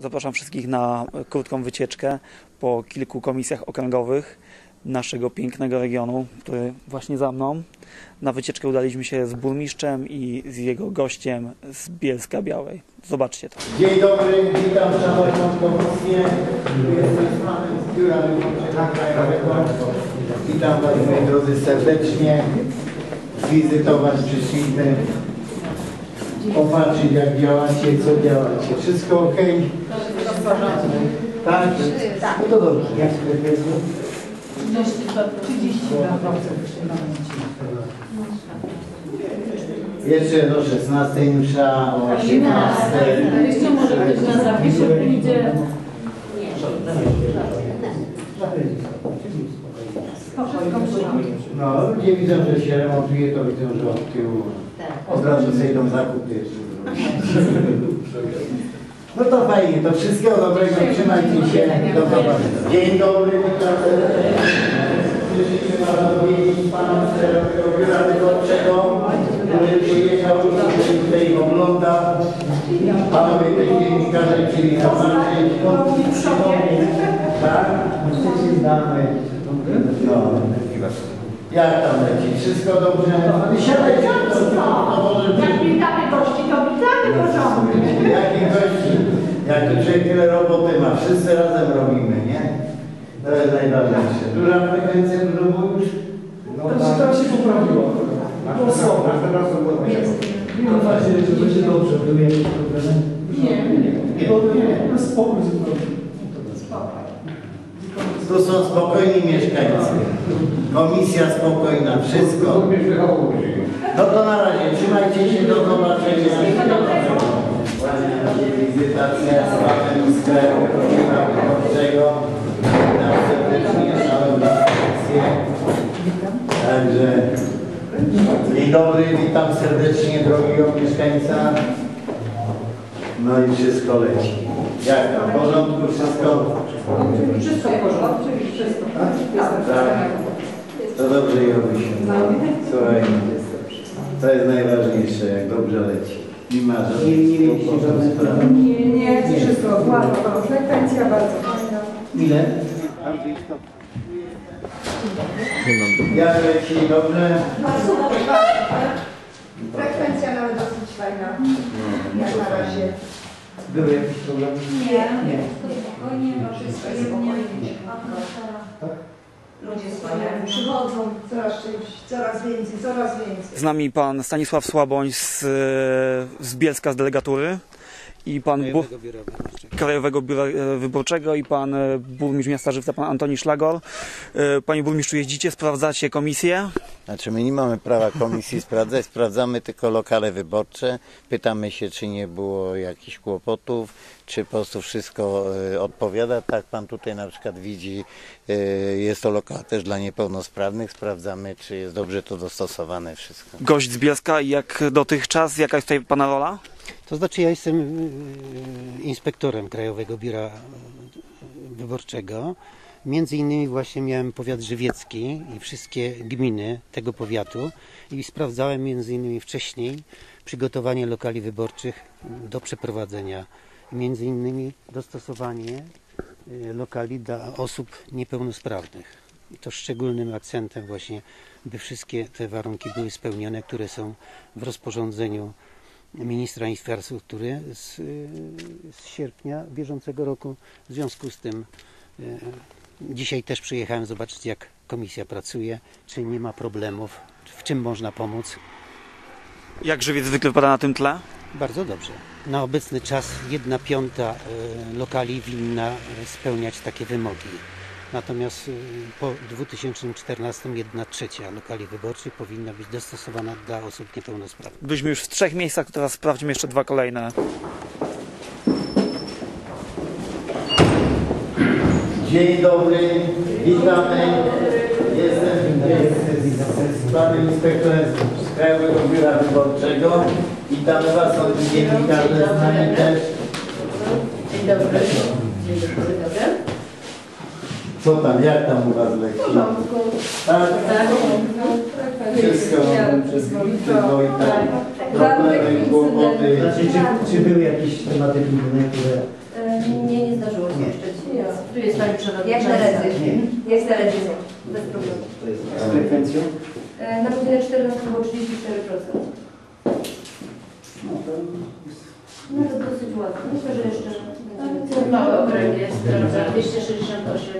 Zapraszam wszystkich na krótką wycieczkę po kilku komisjach okręgowych naszego pięknego regionu, który właśnie za mną. Na wycieczkę udaliśmy się z burmistrzem i z jego gościem z Bielska Białej. Zobaczcie to. Dzień dobry, witam szanowną komisję. Jestem z panem Biura. Witam Was moi drodzy serdecznie. Zwizytować przyszliśmy. Popatrzeć jak działacie, co działacie. Wszystko ok? Tak? Tak. No to dobrze. Jak jest? 32. Jeszcze do 16 msza, o 18. Jeszcze może ktoś na zapisie pójdzie. No, ludzie widzą, że się remontuje, to widzą, że od tyłu od razu sobie idą zakupy jeszcze. No to fajnie, to wszystkiego dobrego, trzymajcie się, do zobaczenia. Dzień dobry, witam serdecznie. Przyszliśmy na dowiedzieć pana Sterowego Biura Wyborczego, który przyjechał i tutaj ogląda. Panowie też dziennikarze chcieli zobaczyć. Tak? Znamy. No. Jak tam leci? Wszystko dobrze? Siadaj, Jak witamy gości, to witamy porządnie. Jaki gości? Jak człowiek tyle roboty ma, wszyscy razem robimy, nie? To jest najważniejsze. Duża frekwencja, dużo było już? No, teraz się poprawiło. To słowo. Mam nadzieję, że będzie dobrze. Były jakieś problemy? Nie, Nie. To nie, na spokój zupełnie. Tu są spokojni mieszkańcy. Komisja spokojna, wszystko. No to na razie, trzymajcie się, do zobaczenia. Wizytacja z panem kraju wyborczego. Witam serdecznie, szanowni komisję. Także, dzień dobry, witam serdecznie drogiego mieszkańca. No i wszystko leci. Jak tam, w porządku wszystko? Wszystko w porządku. Wszystko. Tak. To dobrze Jobusiu. Słuchaj, to jest najważniejsze, jak dobrze leci. Nie ma żadnych kłopotów. Nie, nie, wszystko ładno. Frekwencja bardzo fajna. Ile? Jak leci dobrze? Frekwencja nawet dosyć fajna. Jak na razie. Były jakieś problemy? Nie, nie. Spokojnie, wszystko jest spokojnie. Ludzie wspaniali przychodzą, coraz częściej, coraz więcej, coraz więcej. Z nami pan Stanisław Słaboń z, z Bielska z delegatury i pan bu- Krajowego Biura e, Wyborczego i pan e, burmistrz miasta Żywca, pan Antoni Szlagor. E, Panie burmistrzu, jeździcie, sprawdzacie komisję? Znaczy my nie mamy prawa komisji sprawdzać, sprawdzamy tylko lokale wyborcze, pytamy się czy nie było jakichś kłopotów, czy po prostu wszystko odpowiada. Tak pan tutaj na przykład widzi, jest to lokal też dla niepełnosprawnych, sprawdzamy czy jest dobrze to dostosowane wszystko. Gość z Bielska jak dotychczas, jaka jest tutaj pana rola? To znaczy ja jestem y, inspektorem Krajowego Biura y, Wyborczego. Między innymi właśnie miałem powiat żywiecki i wszystkie gminy tego powiatu i sprawdzałem między innymi wcześniej przygotowanie lokali wyborczych do przeprowadzenia. Między innymi dostosowanie y, lokali dla osób niepełnosprawnych. I to szczególnym akcentem właśnie, by wszystkie te warunki były spełnione, które są w rozporządzeniu ministra infrastruktury z, y, z sierpnia bieżącego roku. W związku z tym y, dzisiaj też przyjechałem zobaczyć, jak komisja pracuje, czy nie ma problemów, w czym można pomóc. Jak żywiec zwykle wypada na tym tle? Bardzo dobrze. Na obecny czas jedna piąta y, lokali winna spełniać takie wymogi. Natomiast y, po 2014 jedna trzecia lokali wyborczych powinna być dostosowana dla osób niepełnosprawnych. Byliśmy już w trzech miejscach, to teraz sprawdźmy jeszcze dwa kolejne. Dzień dobry, witamy. Jestem z, z panem inspektorem z Krajowego Biura Wyborczego. Witamy Was, są tu dziennikarze z nami też. Dzień dobry. Dzień dobry, dobry. Co tam, jak tam u Was leci? Tak? Wszystko przyzwoite, problemy, kłopoty. Znaczy, czy, czy były jakieś tematy które Nie, nie zdarzyło się jeszcze. Jest, tu jest Pani Jak Przewodnicząca. na razie. Jak na razie. Bez problemu. To jest z frekwencją? E, Na godzinę 14 było 34%. No to No to dosyć ładnie. Myślę, że jeszcze Mały okręg jest, prawda? 268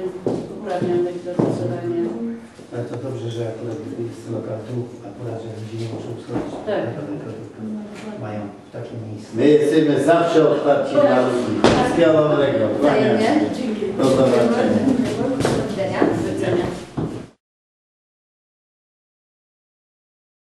to dobrze, że akurat jest lokal tu, akurat, że ludzie nie muszą schodzić. Tak. Mają w takim miejscu. My jesteśmy zawsze otwarci na ludzi. Wszystkiego dobrego. Wzajemnie. Do zobaczenia.